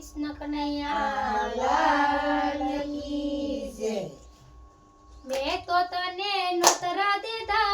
કૃષ્ણ કનૈયા લાલ કી જય. મેં તો તને નોતરા દીધા